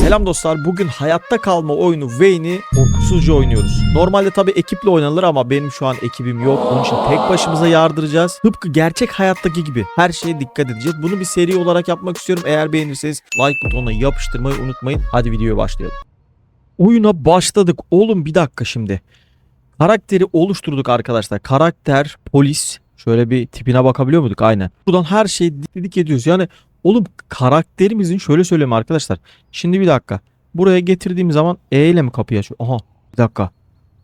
Selam dostlar. Bugün hayatta kalma oyunu Wayne'i korkusuzca oynuyoruz. Normalde tabii ekiple oynanır ama benim şu an ekibim yok. Onun için tek başımıza yardıracağız. Tıpkı gerçek hayattaki gibi. Her şeye dikkat edeceğiz. Bunu bir seri olarak yapmak istiyorum. Eğer beğenirseniz like butonuna yapıştırmayı unutmayın. Hadi videoya başlayalım. Oyuna başladık. Oğlum bir dakika şimdi. Karakteri oluşturduk arkadaşlar. Karakter, polis. Şöyle bir tipine bakabiliyor muyduk? Aynen. Buradan her şeyi dedik ediyoruz. Yani oğlum karakterimizin şöyle söyleyeyim arkadaşlar. Şimdi bir dakika. Buraya getirdiğim zaman E ile mi kapıyı açıyor? Aha bir dakika.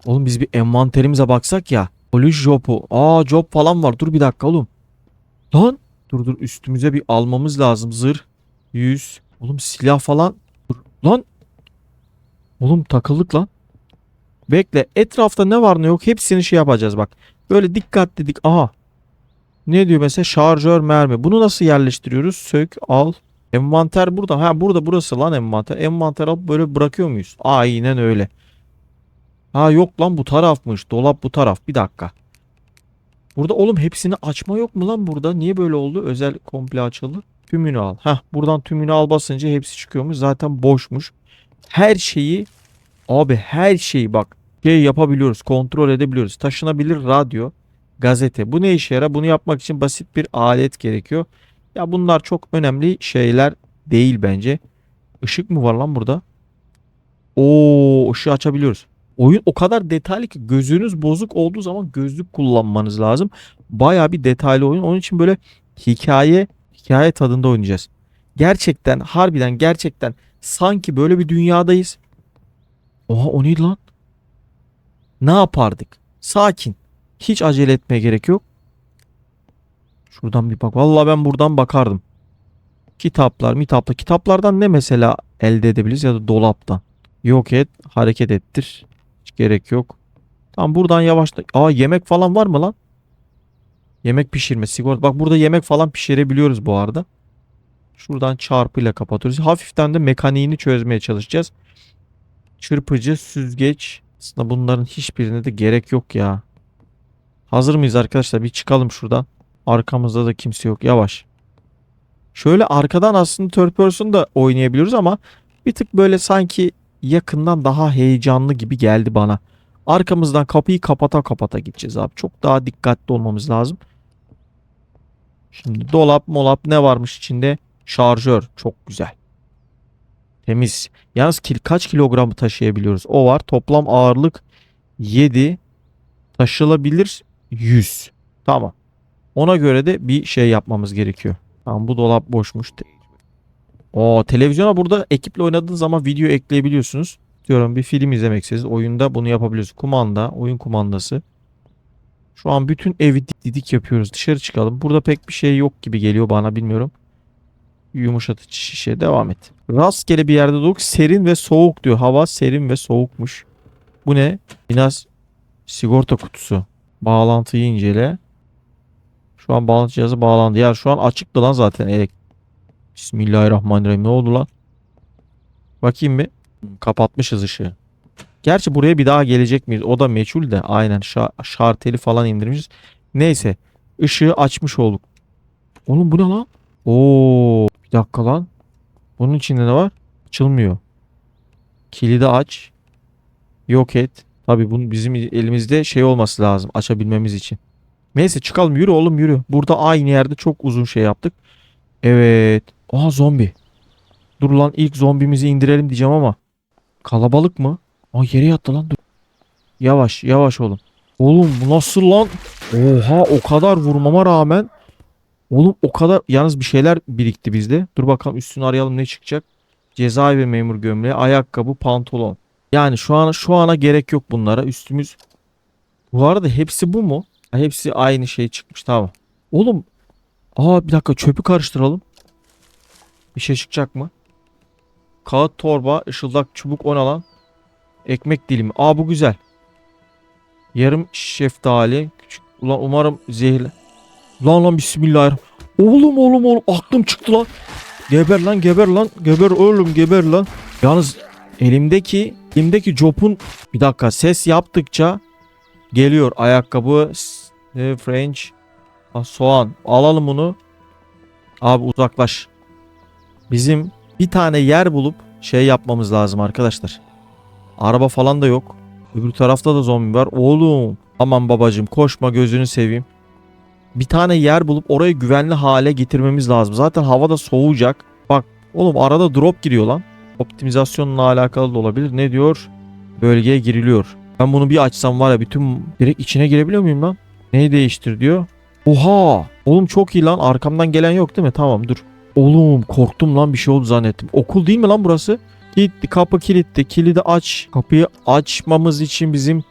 Oğlum biz bir envanterimize baksak ya. Polis jobu. Aa job falan var. Dur bir dakika oğlum. Lan. Dur dur üstümüze bir almamız lazım. Zırh. Yüz. Oğlum silah falan. Dur. Lan. Oğlum takıldık lan. Bekle. Etrafta ne var ne yok hepsini şey yapacağız bak. Böyle dikkat dedik. Aha. Ne diyor mesela şarjör mermi. Bunu nasıl yerleştiriyoruz? Sök al. Envanter burada. Ha burada burası lan envanter. Envanter alıp böyle bırakıyor muyuz? Aynen öyle. Ha yok lan bu tarafmış. Dolap bu taraf. Bir dakika. Burada oğlum hepsini açma yok mu lan burada? Niye böyle oldu? Özel komple açıldı. Tümünü al. Heh buradan tümünü al basınca hepsi çıkıyormuş. Zaten boşmuş. Her şeyi abi her şeyi bak şey yapabiliyoruz. Kontrol edebiliyoruz. Taşınabilir radyo gazete. Bu ne işe yarar? Bunu yapmak için basit bir alet gerekiyor. Ya bunlar çok önemli şeyler değil bence. Işık mı var lan burada? Oo, ışığı açabiliyoruz. Oyun o kadar detaylı ki gözünüz bozuk olduğu zaman gözlük kullanmanız lazım. Baya bir detaylı oyun. Onun için böyle hikaye hikaye tadında oynayacağız. Gerçekten harbiden gerçekten sanki böyle bir dünyadayız. Oha o neydi lan? Ne yapardık? Sakin. Hiç acele etmeye gerek yok. Şuradan bir bak. Vallahi ben buradan bakardım. Kitaplar, mitaplar. Kitaplardan ne mesela elde edebiliriz ya da dolaptan. Yok et, hareket ettir. Hiç gerek yok. Tamam buradan yavaşla. Aa yemek falan var mı lan? Yemek pişirme, sigorta. Bak burada yemek falan pişirebiliyoruz bu arada. Şuradan çarpıyla kapatıyoruz. Hafiften de mekaniğini çözmeye çalışacağız. Çırpıcı, süzgeç. Aslında bunların hiçbirine de gerek yok ya. Hazır mıyız arkadaşlar? Bir çıkalım şuradan. Arkamızda da kimse yok. Yavaş. Şöyle arkadan aslında third person da oynayabiliyoruz ama bir tık böyle sanki yakından daha heyecanlı gibi geldi bana. Arkamızdan kapıyı kapata kapata gideceğiz abi. Çok daha dikkatli olmamız lazım. Şimdi dolap molap ne varmış içinde? Şarjör. Çok güzel. Temiz. Yalnız kil, kaç kilogramı taşıyabiliyoruz? O var. Toplam ağırlık 7. Taşılabilir 100. Tamam. Ona göre de bir şey yapmamız gerekiyor. Tamam bu dolap boşmuş. O televizyona burada ekiple oynadığınız zaman video ekleyebiliyorsunuz. Diyorum bir film izlemek istiyorsanız oyunda bunu yapabiliyorsunuz. Kumanda, oyun kumandası. Şu an bütün evi didik yapıyoruz. Dışarı çıkalım. Burada pek bir şey yok gibi geliyor bana bilmiyorum. Yumuşatıcı şişe devam et. Rastgele bir yerde durduk. Serin ve soğuk diyor. Hava serin ve soğukmuş. Bu ne? Biraz sigorta kutusu. Bağlantıyı incele. Şu an bağlantı cihazı bağlandı. Ya şu an açıktı lan zaten. Bismillahirrahmanirrahim. Ne oldu lan? Bakayım bir. Kapatmışız ışığı. Gerçi buraya bir daha gelecek miyiz? O da meçhul de. Aynen şa şarteli falan indirmişiz. Neyse. Işığı açmış olduk. Oğlum bu ne lan? Oo, bir dakika lan. Bunun içinde ne var? Açılmıyor. Kilidi aç. Yok et. Tabii bunun bizim elimizde şey olması lazım açabilmemiz için. Neyse çıkalım yürü oğlum yürü. Burada aynı yerde çok uzun şey yaptık. Evet. Aha zombi. Dur lan ilk zombimizi indirelim diyeceğim ama. Kalabalık mı? Aa yere yattı lan dur. Yavaş yavaş oğlum. Oğlum bu nasıl lan? Oha o kadar vurmama rağmen. Oğlum o kadar yalnız bir şeyler birikti bizde. Dur bakalım üstünü arayalım ne çıkacak. Cezaevi memur gömleği, ayakkabı, pantolon. Yani şu an şu ana gerek yok bunlara. Üstümüz bu arada hepsi bu mu? Hepsi aynı şey çıkmış tamam. Oğlum aa bir dakika çöpü karıştıralım. Bir şey çıkacak mı? Kağıt torba, ışıldak çubuk on alan. Ekmek dilimi. Aa bu güzel. Yarım şeftali. Küçük. Ulan umarım zehirli. Lan lan bismillahirrahmanirrahim. Oğlum oğlum oğlum aklım çıktı lan. Geber lan geber lan. Geber oğlum geber lan. Yalnız elimdeki elimdeki copun bir dakika ses yaptıkça geliyor ayakkabı s- French soğan alalım bunu abi uzaklaş bizim bir tane yer bulup şey yapmamız lazım arkadaşlar. Araba falan da yok. Öbür tarafta da zombi var. Oğlum. Aman babacım koşma gözünü seveyim. Bir tane yer bulup orayı güvenli hale getirmemiz lazım. Zaten hava da soğuyacak. Bak oğlum arada drop giriyor lan. Optimizasyonla alakalı da olabilir. Ne diyor? Bölgeye giriliyor. Ben bunu bir açsam var ya bütün direkt içine girebiliyor muyum lan? Neyi değiştir diyor. Oha! Oğlum çok iyi lan. Arkamdan gelen yok değil mi? Tamam dur. Oğlum korktum lan bir şey oldu zannettim. Okul değil mi lan burası? Kilitli kapı kilitli. Kilidi aç. Kapıyı açmamız için bizim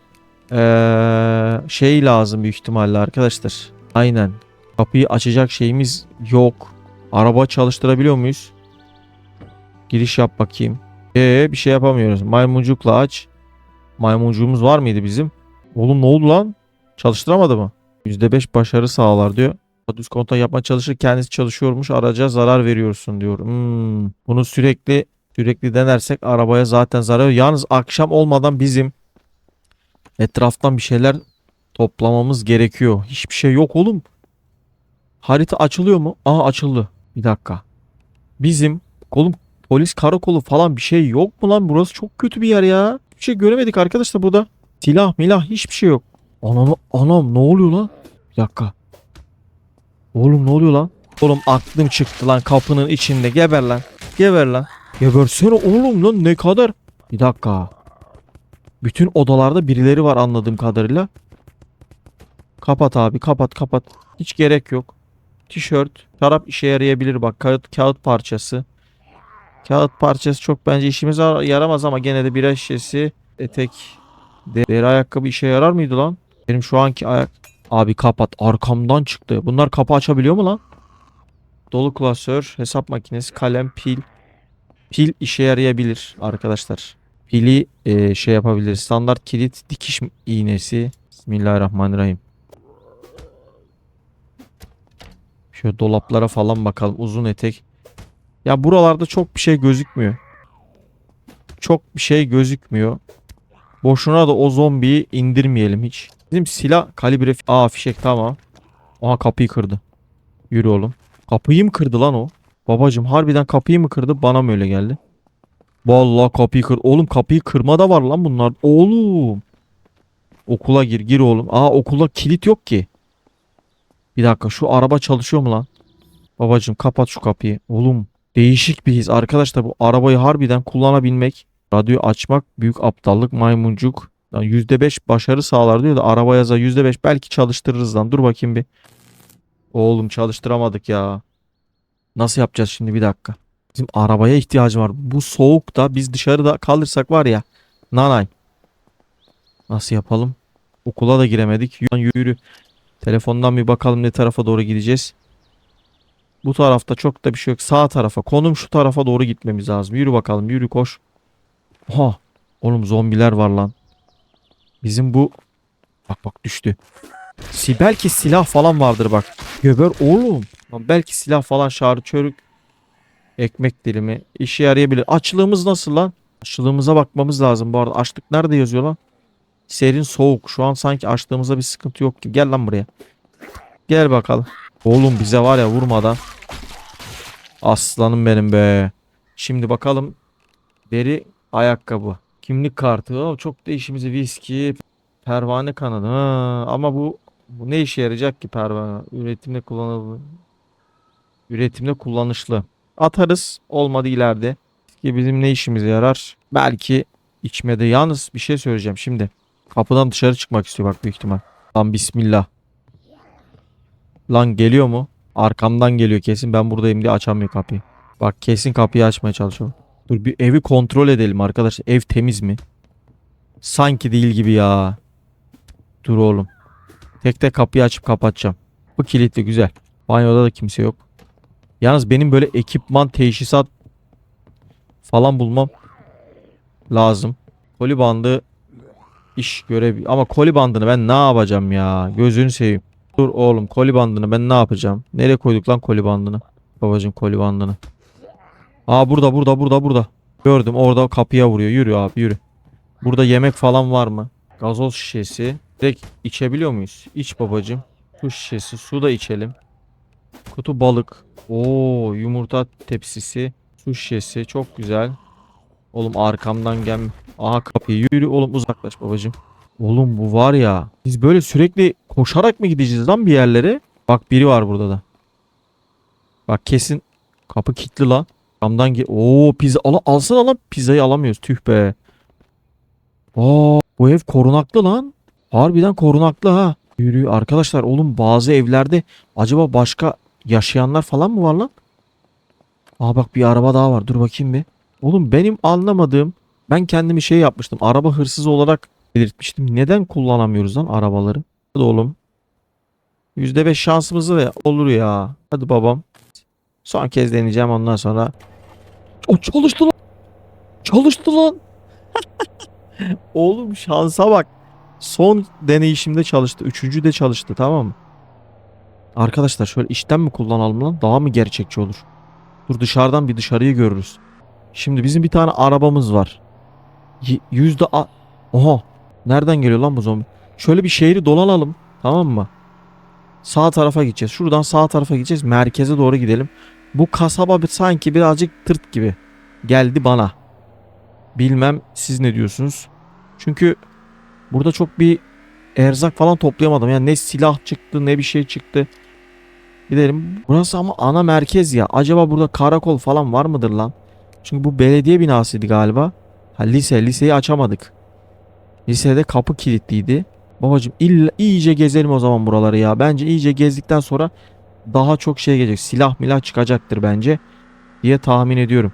eee, şey lazım büyük ihtimalle arkadaşlar. Aynen. Kapıyı açacak şeyimiz yok. Araba çalıştırabiliyor muyuz? Giriş yap bakayım. Ee bir şey yapamıyoruz. Maymuncukla aç. Maymuncuğumuz var mıydı bizim? Oğlum ne oldu lan? Çalıştıramadı mı? %5 başarı sağlar diyor. Düz kontak yapma çalışır kendisi çalışıyormuş araca zarar veriyorsun diyor. Hmm, bunu sürekli sürekli denersek arabaya zaten zarar. Yalnız akşam olmadan bizim etraftan bir şeyler toplamamız gerekiyor. Hiçbir şey yok oğlum. Harita açılıyor mu? Aa açıldı. Bir dakika. Bizim oğlum polis karakolu falan bir şey yok mu lan? Burası çok kötü bir yer ya. Hiçbir şey göremedik arkadaşlar burada. Silah milah hiçbir şey yok. Anam anam ne oluyor lan? Bir dakika. Oğlum ne oluyor lan? Oğlum aklım çıktı lan kapının içinde. Geber lan. Geber lan. Gebersene oğlum lan ne kadar. Bir dakika. Bütün odalarda birileri var anladığım kadarıyla. Kapat abi kapat kapat. Hiç gerek yok. Tişört, çorap işe yarayabilir bak. Kağıt, kağıt parçası. Kağıt parçası çok bence işimize yaramaz ama gene de bira şişesi, etek, de- deri ayakkabı işe yarar mıydı lan? Benim şu anki ayak... Abi kapat arkamdan çıktı. Bunlar kapı açabiliyor mu lan? Dolu klasör, hesap makinesi, kalem, pil. Pil işe yarayabilir arkadaşlar. Pili e, şey yapabiliriz. Standart kilit dikiş iğnesi. Bismillahirrahmanirrahim. Şöyle dolaplara falan bakalım. Uzun etek. Ya buralarda çok bir şey gözükmüyor. Çok bir şey gözükmüyor. Boşuna da o zombiyi indirmeyelim hiç. Bizim silah kalibre... Aa fişek tamam. Aha kapıyı kırdı. Yürü oğlum. Kapıyı mı kırdı lan o? Babacım harbiden kapıyı mı kırdı? Bana mı öyle geldi? Vallahi kapıyı kır. Oğlum kapıyı kırma da var lan bunlar. Oğlum. Okula gir gir oğlum. Aa okulda kilit yok ki. Bir dakika şu araba çalışıyor mu lan? Babacım kapat şu kapıyı. Oğlum değişik bir his. Arkadaşlar bu arabayı harbiden kullanabilmek. Radyo açmak büyük aptallık maymuncuk. Lan %5 başarı sağlar diyor da araba yaza %5 belki çalıştırırız lan. Dur bakayım bir. Oğlum çalıştıramadık ya. Nasıl yapacağız şimdi bir dakika. Bizim arabaya ihtiyacım var. Bu soğukta biz dışarıda kalırsak var ya. Nanay. Nasıl yapalım? Okula da giremedik. Yürü. Telefondan bir bakalım ne tarafa doğru gideceğiz. Bu tarafta çok da bir şey yok. Sağ tarafa. Konum şu tarafa doğru gitmemiz lazım. Yürü bakalım. Yürü koş. Oha. Oğlum zombiler var lan. Bizim bu... Bak bak düştü. Belki silah falan vardır bak. Göber oğlum. Lan belki silah falan şarı çörük. Ekmek dilimi. işe yarayabilir. Açlığımız nasıl lan? Açlığımıza bakmamız lazım bu arada. Açlık nerede yazıyor lan? Serin soğuk. Şu an sanki açlığımızda bir sıkıntı yok gibi. Gel lan buraya. Gel bakalım. Oğlum bize var ya vurmadan. Aslanım benim be. Şimdi bakalım. Deri ayakkabı. Kimlik kartı. Oo, çok da işimize viski. Pervane kanadı. Ha, ama bu bu ne işe yarayacak ki pervane? Üretimde kullanılır. Üretimde kullanışlı. Atarız. Olmadı ileride. Ki bizim ne işimize yarar? Belki içmede. Yalnız bir şey söyleyeceğim şimdi. Kapıdan dışarı çıkmak istiyor bak büyük ihtimal. Lan bismillah. Lan geliyor mu? Arkamdan geliyor kesin. Ben buradayım diye açamıyor kapıyı. Bak kesin kapıyı açmaya çalışıyor. Dur bir evi kontrol edelim arkadaşlar. Ev temiz mi? Sanki değil gibi ya. Dur oğlum. Tek tek kapıyı açıp kapatacağım. Bu kilitli güzel. Banyoda da kimse yok. Yalnız benim böyle ekipman, teşhisat falan bulmam lazım. Koli bandı iş görev ama koli bandını ben ne yapacağım ya? Gözünü seveyim. Dur oğlum koli bandını ben ne yapacağım? Nereye koyduk lan koli bandını? Babacım koli bandını. Aa burada burada burada burada. Gördüm orada kapıya vuruyor. Yürü abi yürü. Burada yemek falan var mı? Gazoz şişesi. Direkt içebiliyor muyuz? İç babacım. Su şişesi. Su da içelim. Kutu balık. Oo yumurta tepsisi. Su şişesi. Çok güzel. Oğlum arkamdan gel. Aha kapıyı yürü oğlum uzaklaş babacım. Oğlum bu var ya. Biz böyle sürekli koşarak mı gideceğiz lan bir yerlere? Bak biri var burada da. Bak kesin kapı kilitli lan. Camdan gel. Oo pizza al alsana lan pizzayı alamıyoruz. Tüh be. Aa bu ev korunaklı lan. Harbiden korunaklı ha. Yürü arkadaşlar oğlum bazı evlerde acaba başka yaşayanlar falan mı var lan? Aa bak bir araba daha var. Dur bakayım bir. Oğlum benim anlamadığım ben kendimi şey yapmıştım. Araba hırsızı olarak belirtmiştim. Neden kullanamıyoruz lan arabaları? Hadi oğlum. %5 şansımız ve olur ya. Hadi babam. Son kez deneyeceğim ondan sonra. O çalıştı lan. Çalıştı lan. Oğlum şansa bak. Son deneyişimde çalıştı. Üçüncü de çalıştı tamam mı? Arkadaşlar şöyle işten mi kullanalım lan? Daha mı gerçekçi olur? Dur dışarıdan bir dışarıyı görürüz. Şimdi bizim bir tane arabamız var. Y- Yüzde. Oha. Nereden geliyor lan bu zombi? Şöyle bir şehri dolanalım. Tamam mı? Sağ tarafa gideceğiz. Şuradan sağ tarafa gideceğiz. Merkeze doğru gidelim. Bu kasaba bir, sanki birazcık tırt gibi. Geldi bana. Bilmem siz ne diyorsunuz? Çünkü burada çok bir erzak falan toplayamadım. Yani ne silah çıktı ne bir şey çıktı. Gidelim. Burası ama ana merkez ya. Acaba burada karakol falan var mıdır lan? Çünkü bu belediye binasıydı galiba. Ha lise. Liseyi açamadık. Lisede kapı kilitliydi. Babacım illa iyice gezelim o zaman buraları ya. Bence iyice gezdikten sonra daha çok şey gelecek. Silah milah çıkacaktır bence. Diye tahmin ediyorum.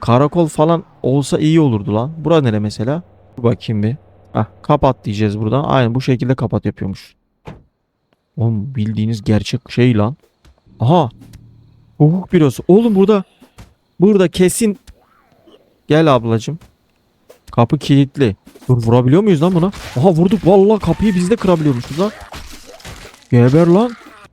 Karakol falan olsa iyi olurdu lan. Bura nere mesela? Dur bakayım bir. Hah kapat diyeceğiz buradan. Aynen bu şekilde kapat yapıyormuş. Oğlum bildiğiniz gerçek şey lan. Aha. Hukuk bürosu. Oğlum burada. Burada kesin. Gel ablacım. Kapı kilitli. Dur vurabiliyor muyuz lan buna? Aha vurduk. Vallahi kapıyı biz de kırabiliyormuşuz lan. Geber lan.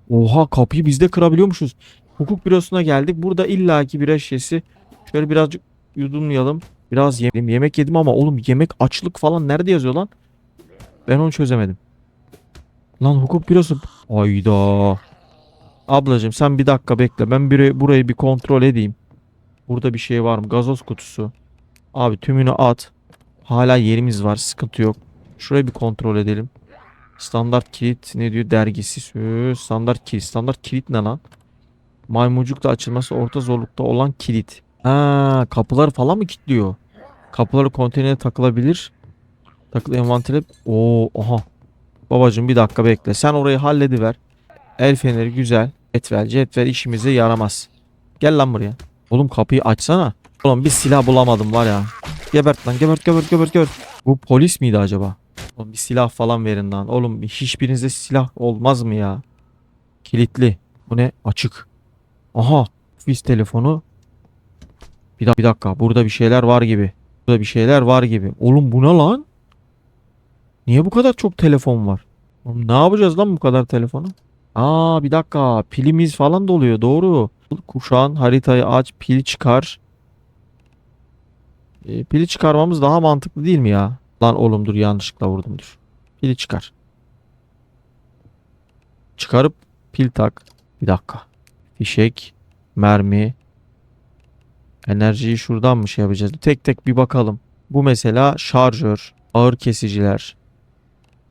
Oha kapıyı biz de kırabiliyormuşuz. Hukuk bürosuna geldik. Burada illaki bir şişesi. Şöyle birazcık yudumlayalım. Biraz yedim. Yemek yedim ama oğlum yemek açlık falan nerede yazıyor lan? Ben onu çözemedim. Lan hukuk bürosu. Ayda. Ablacığım sen bir dakika bekle. Ben bir, burayı bir kontrol edeyim. Burada bir şey var mı? Gazoz kutusu. Abi tümünü at. Hala yerimiz var. Sıkıntı yok. Şurayı bir kontrol edelim. Standart kilit ne diyor? Dergisi. Sü- Standart kilit. Standart kilit ne lan? Maymuncukla açılması orta zorlukta olan kilit. Ha, kapıları falan mı kilitliyor? Kapıları konteynere takılabilir. Takılı envantere. Oo, aha. Babacım bir dakika bekle. Sen orayı hallediver. El feneri güzel. Cetvel cetvel işimize yaramaz. Gel lan buraya. Oğlum kapıyı açsana. Oğlum bir silah bulamadım var ya. Gebert lan gebert gebert gebert gebert. Bu polis miydi acaba? Oğlum bir silah falan verin lan. Oğlum hiçbirinizde silah olmaz mı ya? Kilitli. Bu ne? Açık. Aha. Ofis telefonu. Bir, dak- bir dakika. Burada bir şeyler var gibi. Burada bir şeyler var gibi. Oğlum bu ne lan? Niye bu kadar çok telefon var? Oğlum ne yapacağız lan bu kadar telefonu? Aa bir dakika. Pilimiz falan doluyor. Doğru. Kuşağın haritayı aç. Pil çıkar. E, pili çıkarmamız daha mantıklı değil mi ya? Lan oğlum dur yanlışlıkla vurdum dur. Pili çıkar. Çıkarıp pil tak. Bir dakika. Fişek, mermi. Enerjiyi şuradan mı şey yapacağız? Tek tek bir bakalım. Bu mesela şarjör, ağır kesiciler.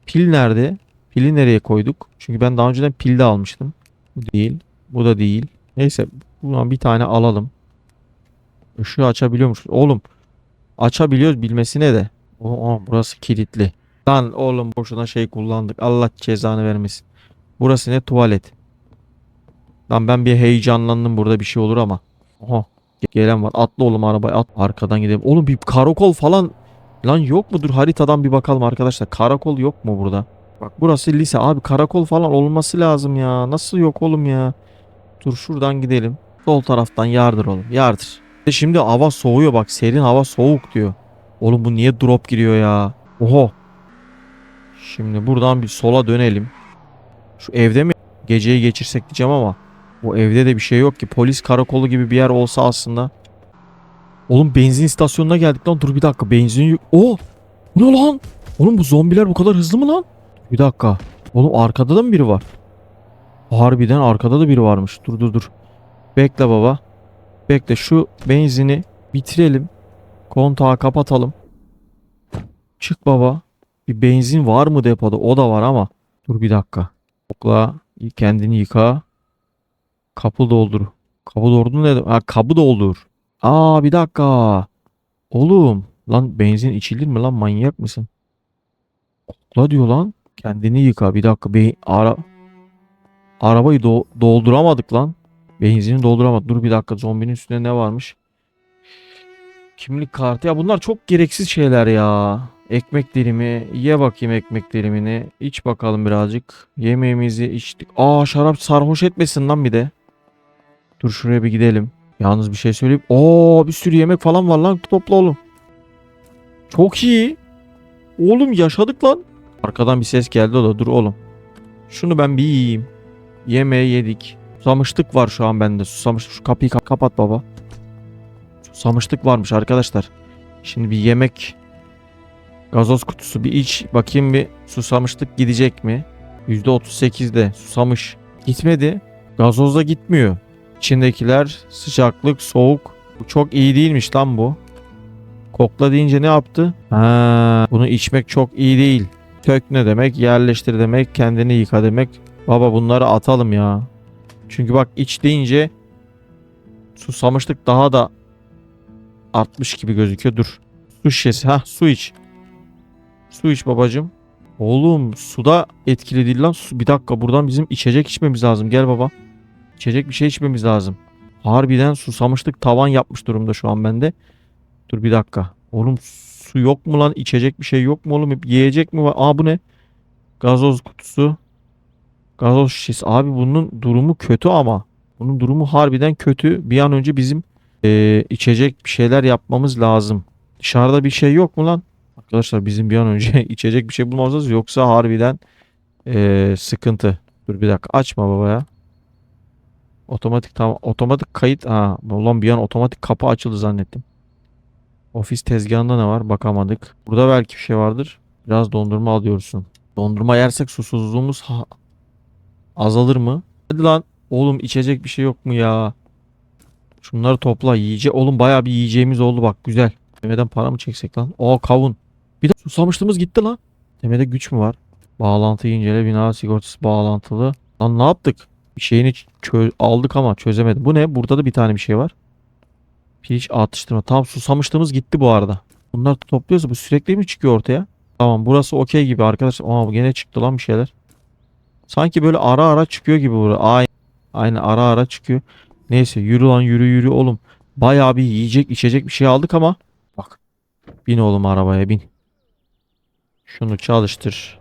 Pil nerede? Pili nereye koyduk? Çünkü ben daha önceden pil de almıştım. Bu değil. Bu da değil. Neyse buradan bir tane alalım. Işığı açabiliyormuş. Oğlum açabiliyoruz bilmesine de. Oo, burası kilitli. Lan oğlum boşuna şey kullandık. Allah cezanı vermesin. Burası ne? Tuvalet. Lan ben bir heyecanlandım burada bir şey olur ama. Oha. Gelen var. Atla oğlum arabaya at. Arkadan gidelim. Oğlum bir karakol falan. Lan yok mudur? Haritadan bir bakalım arkadaşlar. Karakol yok mu burada? Bak burası lise. Abi karakol falan olması lazım ya. Nasıl yok oğlum ya? Dur şuradan gidelim. Sol taraftan yardır oğlum. Yardır. E Şimdi hava soğuyor bak. Serin hava soğuk diyor. Oğlum bu niye drop giriyor ya? Oho. Şimdi buradan bir sola dönelim. Şu evde mi geceyi geçirsek diyeceğim ama bu evde de bir şey yok ki. Polis karakolu gibi bir yer olsa aslında. Oğlum benzin istasyonuna geldik lan. Dur bir dakika benzin. Oo! Bu ne lan? Oğlum bu zombiler bu kadar hızlı mı lan? Bir dakika. Oğlum arkada da mı biri var? Harbiden arkada da biri varmış. Dur dur dur. Bekle baba. Bekle şu benzini bitirelim. Kontağı kapatalım. Çık baba. Bir benzin var mı depoda? O da var ama. Dur bir dakika. Kokla. Kendini yıka. Kapı doldur. Kapı doldur ne? Ha kabı doldur. Aa bir dakika. Oğlum. Lan benzin içilir mi lan? Manyak mısın? Kokla diyor lan. Kendini yıka. Bir dakika. Be ara Arabayı do- dolduramadık lan. Benzini dolduramadık. Dur bir dakika. Zombinin üstünde ne varmış? Kimlik kartı. Ya bunlar çok gereksiz şeyler ya. Ekmek dilimi. Ye bakayım ekmek dilimini. İç bakalım birazcık. Yemeğimizi içtik. Aa şarap sarhoş etmesin lan bir de. Dur şuraya bir gidelim. Yalnız bir şey söyleyeyim. Oo bir sürü yemek falan var lan. Topla oğlum. Çok iyi. Oğlum yaşadık lan. Arkadan bir ses geldi o da. Dur oğlum. Şunu ben bir yiyeyim. Yemeği yedik. Susamışlık var şu an bende. Susamış. Şu kapıyı kap- kapat baba. Susamışlık varmış arkadaşlar. Şimdi bir yemek gazoz kutusu bir iç bakayım bir susamışlık gidecek mi? %38'de susamış. Gitmedi. Gazozda gitmiyor. İçindekiler sıcaklık, soğuk. Bu çok iyi değilmiş lan bu. Kokla deyince ne yaptı? Ha, bunu içmek çok iyi değil. Tök ne demek? Yerleştir demek, kendini yıka demek. Baba bunları atalım ya. Çünkü bak iç deyince susamışlık daha da artmış gibi gözüküyor. Dur. Su şişesi. Ha su iç. Su iç babacım. Oğlum suda etkili değil lan. Su, bir dakika buradan bizim içecek içmemiz lazım. Gel baba. İçecek bir şey içmemiz lazım. Harbiden susamışlık tavan yapmış durumda şu an bende. Dur bir dakika. Oğlum su yok mu lan? İçecek bir şey yok mu oğlum? Yiyecek mi var? Aa bu ne? Gazoz kutusu. Gazoz şişesi. Abi bunun durumu kötü ama. Bunun durumu harbiden kötü. Bir an önce bizim eee, içecek bir şeyler yapmamız lazım. Dışarıda bir şey yok mu lan? Arkadaşlar bizim bir an önce içecek bir şey bulmamız lazım. Yoksa harbiden eee, sıkıntı. Dur bir dakika açma baba ya. Otomatik tamam. Otomatik kayıt. Ha, ulan bir an otomatik kapı açıldı zannettim. Ofis tezgahında ne var? Bakamadık. Burada belki bir şey vardır. Biraz dondurma alıyorsun. Dondurma yersek susuzluğumuz azalır mı? Hadi lan. Oğlum içecek bir şey yok mu ya? Şunları topla. Yiyece oğlum bayağı bir yiyeceğimiz oldu bak güzel. Demeden para mı çeksek lan? Aa kavun. Bir de susamışlığımız gitti lan. Demede güç mü var? Bağlantıyı incele bina sigortası bağlantılı. Lan ne yaptık? Bir şeyini aldık ama çözemedim. Bu ne? Burada da bir tane bir şey var. Piliç atıştırma. Tamam susamışlığımız gitti bu arada. Bunları topluyoruz. Bu sürekli mi çıkıyor ortaya? Tamam burası okey gibi arkadaşlar. Aa gene çıktı lan bir şeyler. Sanki böyle ara ara çıkıyor gibi burası. Ay Aynen ara ara çıkıyor. Neyse yürü lan yürü yürü oğlum. Bayağı bir yiyecek içecek bir şey aldık ama. Bak. Bin oğlum arabaya bin. Şunu çalıştır.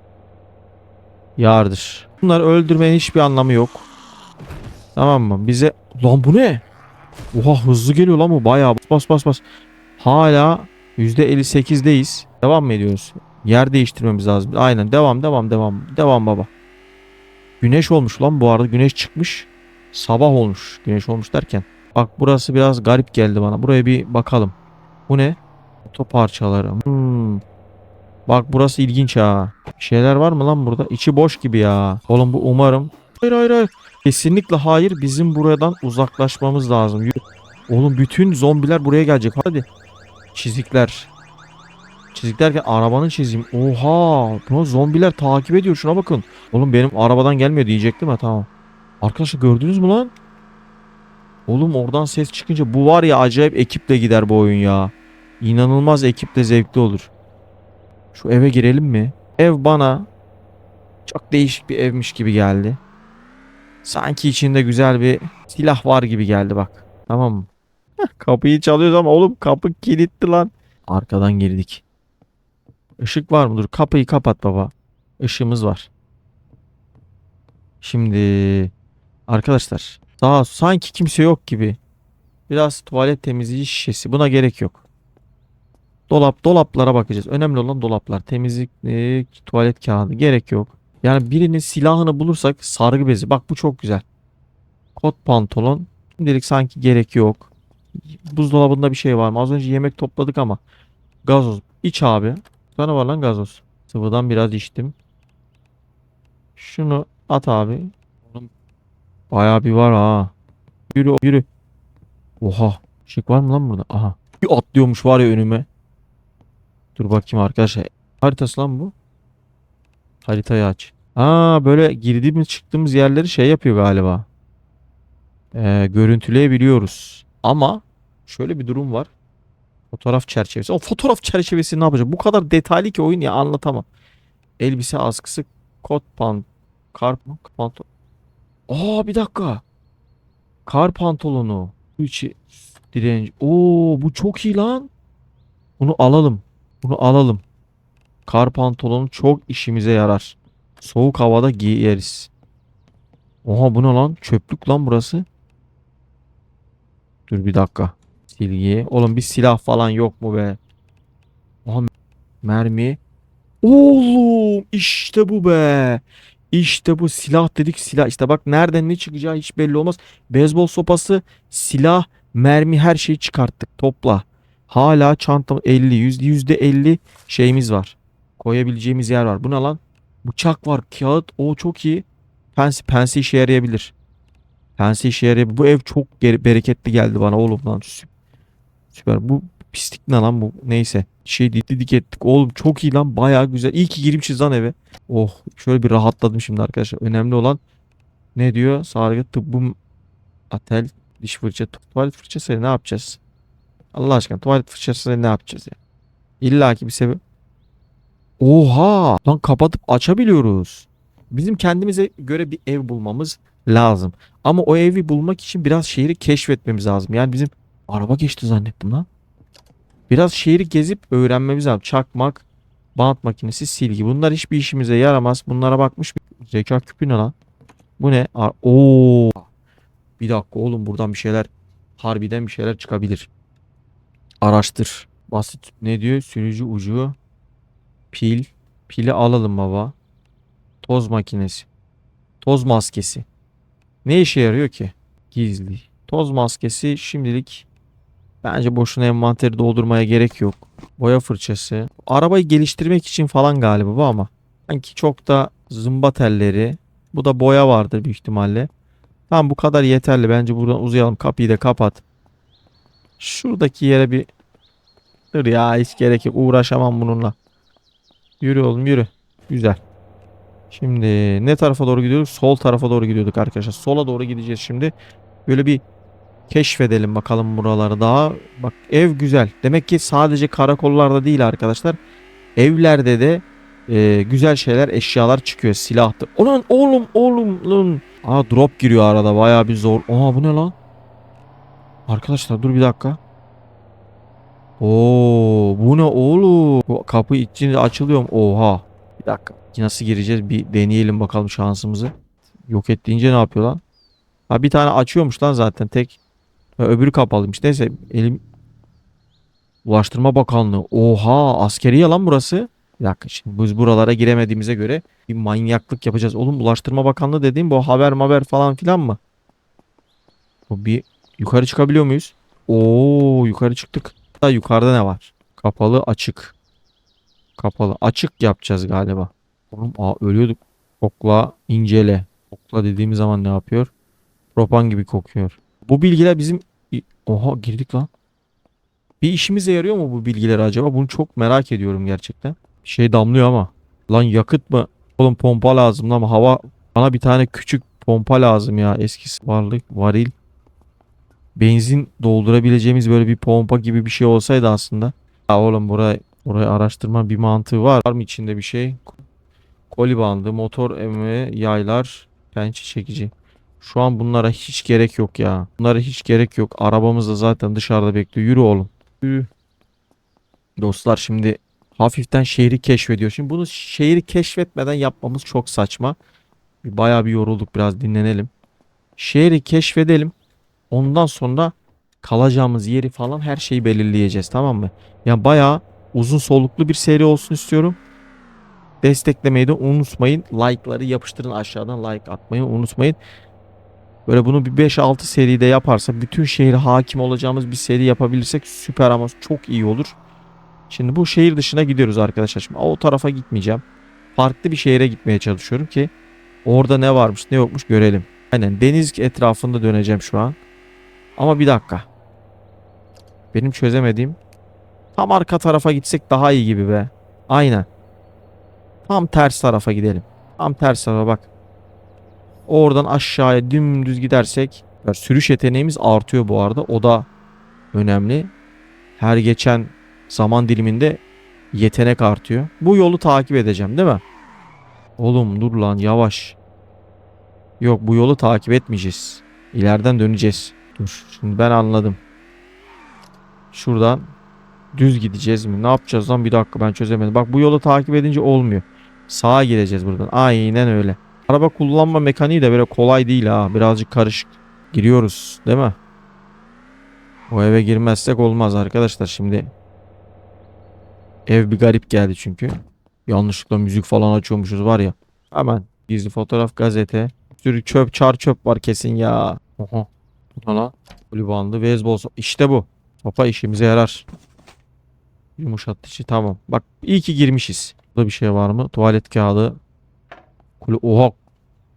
Yardır. Bunları öldürmenin hiçbir anlamı yok. Tamam mı? Bize... Lan bu ne? Oha hızlı geliyor lan bu bayağı. Bas bas bas. Hala %58'deyiz. Devam mı ediyoruz? Yer değiştirmemiz lazım. Aynen devam devam devam. Devam baba. Güneş olmuş lan bu arada. Güneş çıkmış. Sabah olmuş. Güneş olmuş derken. Bak burası biraz garip geldi bana. Buraya bir bakalım. Bu ne? Oto parçaları. Hmm. Bak burası ilginç ha. Bir şeyler var mı lan burada? İçi boş gibi ya. Oğlum bu umarım. Hayır hayır hayır. Kesinlikle hayır. Bizim buradan uzaklaşmamız lazım. Oğlum bütün zombiler buraya gelecek. Hadi. Çizikler. Çizik derken arabanın çizeyim. Oha. Bunu zombiler takip ediyor. Şuna bakın. Oğlum benim arabadan gelmiyor diyecektim ha tamam. Arkadaşlar gördünüz mü lan? Oğlum oradan ses çıkınca bu var ya acayip ekiple gider bu oyun ya. İnanılmaz ekiple zevkli olur. Şu eve girelim mi? Ev bana çok değişik bir evmiş gibi geldi. Sanki içinde güzel bir silah var gibi geldi bak. Tamam mı? Kapıyı çalıyoruz ama oğlum kapı kilitli lan. Arkadan girdik. Işık var mı? Dur kapıyı kapat baba. Işığımız var. Şimdi arkadaşlar daha sanki kimse yok gibi. Biraz tuvalet temizleyici şişesi. Buna gerek yok. Dolap dolaplara bakacağız. Önemli olan dolaplar. Temizlik, tuvalet kağıdı gerek yok. Yani birinin silahını bulursak sargı bezi. Bak bu çok güzel. Kot pantolon. Şimdilik sanki gerek yok. Buzdolabında bir şey var mı? Az önce yemek topladık ama. Gazoz. İç abi. Sana var lan gazoz. Sıvıdan biraz içtim. Şunu at abi. Oğlum, Bayağı bir var ha. Yürü yürü. Oha. Işık var mı lan burada? Aha. Bir atlıyormuş var ya önüme. Dur bakayım arkadaşlar. Haritası lan bu. Haritayı aç. Aa böyle girdiğimiz çıktığımız yerleri şey yapıyor galiba. Ee, görüntüleyebiliyoruz. Ama şöyle bir durum var. Fotoğraf çerçevesi. O fotoğraf çerçevesi ne yapacak? Bu kadar detaylı ki oyun ya anlatamam. Elbise askısı, kot pant, kar pantolon. Aa bir dakika. Kar pantolonu. Bu içi direnç. Oo bu çok iyi lan. Bunu alalım. Bunu alalım. Kar pantolonu çok işimize yarar. Soğuk havada giyeriz. Oha bu ne lan? Çöplük lan burası. Dur bir dakika. Silgi. Oğlum bir silah falan yok mu be? Oha mermi. Oğlum işte bu be. İşte bu silah dedik silah. İşte bak nereden ne çıkacağı hiç belli olmaz. Beyzbol sopası, silah, mermi her şeyi çıkarttık. Topla. Hala çantam 50, yüzde yüzde 50 şeyimiz var. Koyabileceğimiz yer var. Bu ne lan? Bıçak var, kağıt. O çok iyi. Pense, pense işe yarayabilir. Pense işe yarayabilir. Bu ev çok bereketli geldi bana oğlum lan. Sü- Süper. Bu pislik ne lan bu? Neyse. Şey dedik ettik. Oğlum çok iyi lan. Bayağı güzel. İyi ki girmişiz lan eve. Oh şöyle bir rahatladım şimdi arkadaşlar. Önemli olan ne diyor? Sağlıklı tıbbım atel diş fırça tuvalet fırçası ne yapacağız? Allah aşkına tuvalet fırçası ne yapacağız ya? İlla ki bir sebep. Oha! Lan kapatıp açabiliyoruz. Bizim kendimize göre bir ev bulmamız lazım. Ama o evi bulmak için biraz şehri keşfetmemiz lazım. Yani bizim araba geçti zannettim lan. Biraz şehri gezip öğrenmemiz lazım. Çakmak, bant makinesi, silgi. Bunlar hiçbir işimize yaramaz. Bunlara bakmış bir zeka küpü ne lan? Bu ne? Ar- Oo. Bir dakika oğlum buradan bir şeyler harbiden bir şeyler çıkabilir. Araştır. Basit ne diyor? Sürücü ucu. Pil. Pili alalım baba. Toz makinesi. Toz maskesi. Ne işe yarıyor ki? Gizli. Toz maskesi şimdilik bence boşuna envanteri doldurmaya gerek yok. Boya fırçası. Arabayı geliştirmek için falan galiba bu ama. Sanki çok da zımba telleri. Bu da boya vardır büyük ihtimalle. Tamam bu kadar yeterli. Bence buradan uzayalım. Kapıyı da kapat. Şuradaki yere bir Dur ya hiç gerek yok. Uğraşamam bununla. Yürü oğlum yürü. Güzel. Şimdi ne tarafa doğru gidiyoruz? Sol tarafa doğru gidiyorduk arkadaşlar. Sola doğru gideceğiz şimdi. Böyle bir keşfedelim bakalım buraları daha. Bak ev güzel. Demek ki sadece karakollarda değil arkadaşlar. Evlerde de e, güzel şeyler, eşyalar çıkıyor. Silahtır. Ulan oğlum oğlum lan. Aa drop giriyor arada. Bayağı bir zor. Aa bu ne lan? Arkadaşlar dur bir dakika. Oo bu ne oğlum? Bu kapı içinde açılıyor mu? Oha. Bir dakika. Nasıl gireceğiz? Bir deneyelim bakalım şansımızı. Yok et deyince ne yapıyor lan? Ha bir tane açıyormuş lan zaten tek. Öbürü kapalıymış. Neyse elim Ulaştırma Bakanlığı. Oha askeriye lan burası. Bir dakika şimdi biz buralara giremediğimize göre bir manyaklık yapacağız. Oğlum Ulaştırma Bakanlığı dediğim bu haber haber falan filan mı? Bu bir yukarı çıkabiliyor muyuz? Oo yukarı çıktık. Da yukarıda ne var? Kapalı açık. Kapalı açık yapacağız galiba. Oğlum aa ölüyorduk. Kokla incele. Kokla dediğimiz zaman ne yapıyor? Propan gibi kokuyor. Bu bilgiler bizim... Oha girdik lan. Bir işimize yarıyor mu bu bilgiler acaba? Bunu çok merak ediyorum gerçekten. Şey damlıyor ama. Lan yakıt mı? Oğlum pompa lazım lan. Hava bana bir tane küçük pompa lazım ya. Eskisi varlık varil. Benzin doldurabileceğimiz böyle bir pompa gibi bir şey olsaydı aslında. Ya oğlum burayı burayı araştırma bir mantığı var. Var mı içinde bir şey? Koli bandı, motor emme, yaylar, pençe çekici. Şu an bunlara hiç gerek yok ya. Bunlara hiç gerek yok. Arabamız da zaten dışarıda bekliyor. Yürü oğlum. Yürü. Dostlar şimdi hafiften şehri keşfediyor. Şimdi bunu şehri keşfetmeden yapmamız çok saçma. Bayağı bir yorulduk biraz dinlenelim. Şehri keşfedelim. Ondan sonra kalacağımız yeri falan her şeyi belirleyeceğiz tamam mı? Yani bayağı uzun soluklu bir seri olsun istiyorum. Desteklemeyi de unutmayın. Like'ları yapıştırın aşağıdan like atmayı unutmayın. Böyle bunu bir 5-6 seride yaparsak bütün şehre hakim olacağımız bir seri yapabilirsek süper ama çok iyi olur. Şimdi bu şehir dışına gidiyoruz arkadaşlar. Şimdi o tarafa gitmeyeceğim. Farklı bir şehre gitmeye çalışıyorum ki orada ne varmış ne yokmuş görelim. Aynen deniz etrafında döneceğim şu an. Ama bir dakika. Benim çözemediğim tam arka tarafa gitsek daha iyi gibi be. Aynen. Tam ters tarafa gidelim. Tam ters tarafa bak. Oradan aşağıya dümdüz gidersek sürüş yeteneğimiz artıyor bu arada. O da önemli. Her geçen zaman diliminde yetenek artıyor. Bu yolu takip edeceğim değil mi? Oğlum dur lan yavaş. Yok bu yolu takip etmeyeceğiz. İleriden döneceğiz. Dur şimdi ben anladım. Şuradan düz gideceğiz mi? Ne yapacağız lan bir dakika ben çözemedim. Bak bu yolu takip edince olmuyor. Sağa gireceğiz buradan. Aynen öyle. Araba kullanma mekaniği de böyle kolay değil ha. Birazcık karışık. Giriyoruz değil mi? O eve girmezsek olmaz arkadaşlar şimdi. Ev bir garip geldi çünkü. Yanlışlıkla müzik falan açıyormuşuz var ya. Hemen gizli fotoğraf gazete. Sürü çöp çar çöp var kesin ya. Oha. Bu ne lan? Kulü bandı, beyzbol İşte bu. Sopa işimize yarar. Yumuşatıcı tamam. Bak iyi ki girmişiz. Burada bir şey var mı? Tuvalet kağıdı. Kulü oha.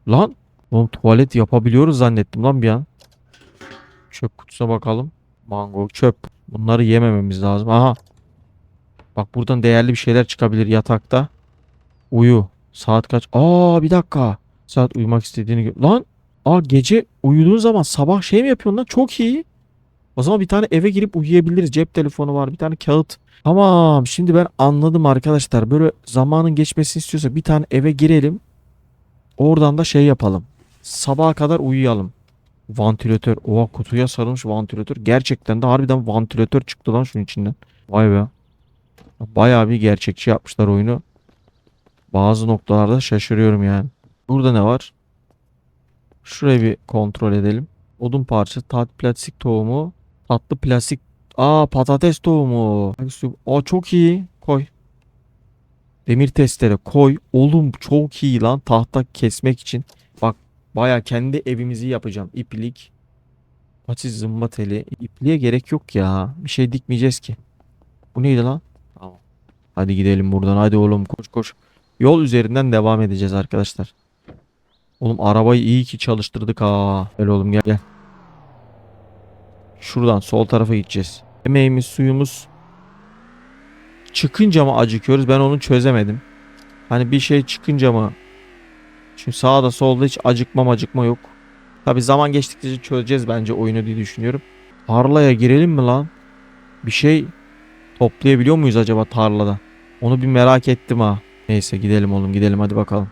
Lan. Oğlum tuvalet yapabiliyoruz zannettim lan bir an. Çöp kutusuna bakalım. Mango çöp. Bunları yemememiz lazım. Aha. Bak buradan değerli bir şeyler çıkabilir yatakta. Uyu. Saat kaç? Aa bir dakika. Saat uyumak istediğini Lan. Aa gece uyuduğun zaman sabah şey mi yapıyorsun lan? Çok iyi. O zaman bir tane eve girip uyuyabiliriz. Cep telefonu var. Bir tane kağıt. Tamam. Şimdi ben anladım arkadaşlar. Böyle zamanın geçmesini istiyorsa bir tane eve girelim. Oradan da şey yapalım. Sabaha kadar uyuyalım. Vantilatör. Oha kutuya sarılmış vantilatör. Gerçekten de harbiden vantilatör çıktı lan şunun içinden. Vay be. Bayağı bir gerçekçi yapmışlar oyunu. Bazı noktalarda şaşırıyorum yani. Burada ne var? Şurayı bir kontrol edelim. Odun parçası, tat plastik tohumu, tatlı plastik. Aa patates tohumu. Aa çok iyi. Koy. Demir testere koy. Oğlum çok iyi lan tahta kesmek için. Bak baya kendi evimizi yapacağım. İplik. Paçı zımba teli. İpliğe gerek yok ya. Bir şey dikmeyeceğiz ki. Bu neydi lan? Tamam. Hadi gidelim buradan. Hadi oğlum koş koş. Yol üzerinden devam edeceğiz arkadaşlar. Oğlum arabayı iyi ki çalıştırdık ha. Gel oğlum gel gel. Şuradan sol tarafa gideceğiz. Yemeğimiz suyumuz çıkınca mı acıkıyoruz ben onu çözemedim. Hani bir şey çıkınca mı? Çünkü sağda solda hiç acıkma acıkma yok. Tabi zaman geçtikçe çözeceğiz bence oyunu diye düşünüyorum. Tarlaya girelim mi lan? Bir şey toplayabiliyor muyuz acaba tarlada? Onu bir merak ettim ha. Neyse gidelim oğlum gidelim hadi bakalım.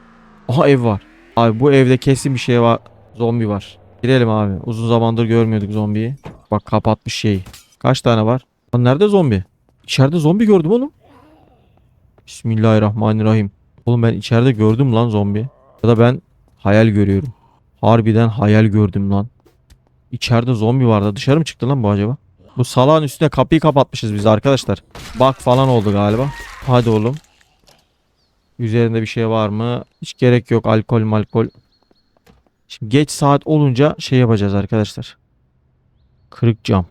Aha ev var. Abi bu evde kesin bir şey var. Zombi var. Girelim abi. Uzun zamandır görmüyorduk zombiyi. Bak kapatmış şeyi. Kaç tane var? Lan nerede zombi? İçeride zombi gördüm oğlum. Bismillahirrahmanirrahim. Oğlum ben içeride gördüm lan zombi. Ya da ben hayal görüyorum. Harbiden hayal gördüm lan. İçeride zombi vardı. Dışarı mı çıktı lan bu acaba? Bu salağın üstüne kapıyı kapatmışız biz arkadaşlar. Bak falan oldu galiba. Hadi oğlum. Üzerinde bir şey var mı? Hiç gerek yok. Alkol malkol. Şimdi geç saat olunca şey yapacağız arkadaşlar. Kırık cam.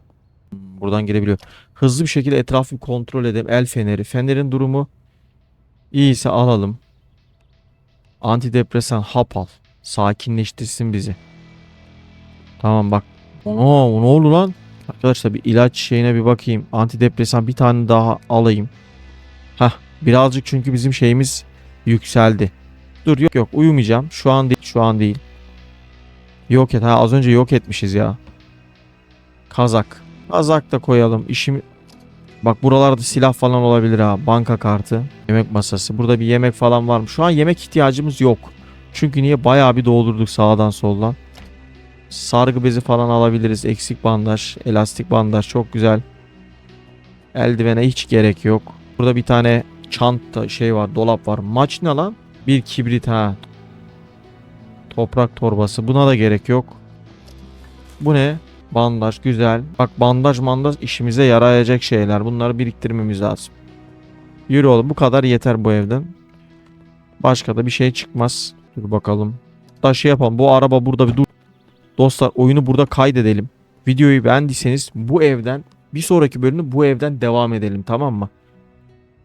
Buradan girebiliyor. Hızlı bir şekilde etrafı kontrol edelim. El feneri. Fenerin durumu iyiyse alalım. Antidepresan hap al. Sakinleştirsin bizi. Tamam bak. Ono, ne oldu lan? Arkadaşlar bir ilaç şeyine bir bakayım. Antidepresan bir tane daha alayım. Hah birazcık çünkü bizim şeyimiz yükseldi. Dur yok yok uyumayacağım. Şu an değil şu an değil. Yok et ha az önce yok etmişiz ya. Kazak. Kazak da koyalım. İşim Bak buralarda silah falan olabilir ha. Banka kartı, yemek masası. Burada bir yemek falan var mı? Şu an yemek ihtiyacımız yok. Çünkü niye bayağı bir doldurduk sağdan soldan. Sargı bezi falan alabiliriz. Eksik bandaj, elastik bandaj çok güzel. Eldivene hiç gerek yok. Burada bir tane çanta şey var, dolap var. Maç ne lan? Bir kibrit ha. Toprak torbası. Buna da gerek yok. Bu ne? Bandaj güzel. Bak bandaj mandaj işimize yarayacak şeyler. Bunları biriktirmemiz lazım. Yürü oğlum bu kadar yeter bu evden. Başka da bir şey çıkmaz. Dur bakalım. Da şey yapalım. Bu araba burada bir dur. Dostlar oyunu burada kaydedelim. Videoyu beğendiyseniz bu evden bir sonraki bölümde bu evden devam edelim tamam mı?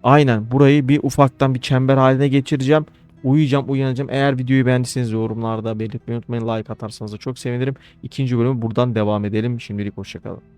Aynen burayı bir ufaktan bir çember haline geçireceğim. Uyuyacağım uyanacağım. Eğer videoyu beğendiyseniz yorumlarda belirtmeyi unutmayın. Like atarsanız da çok sevinirim. İkinci bölümü buradan devam edelim. Şimdilik hoşçakalın.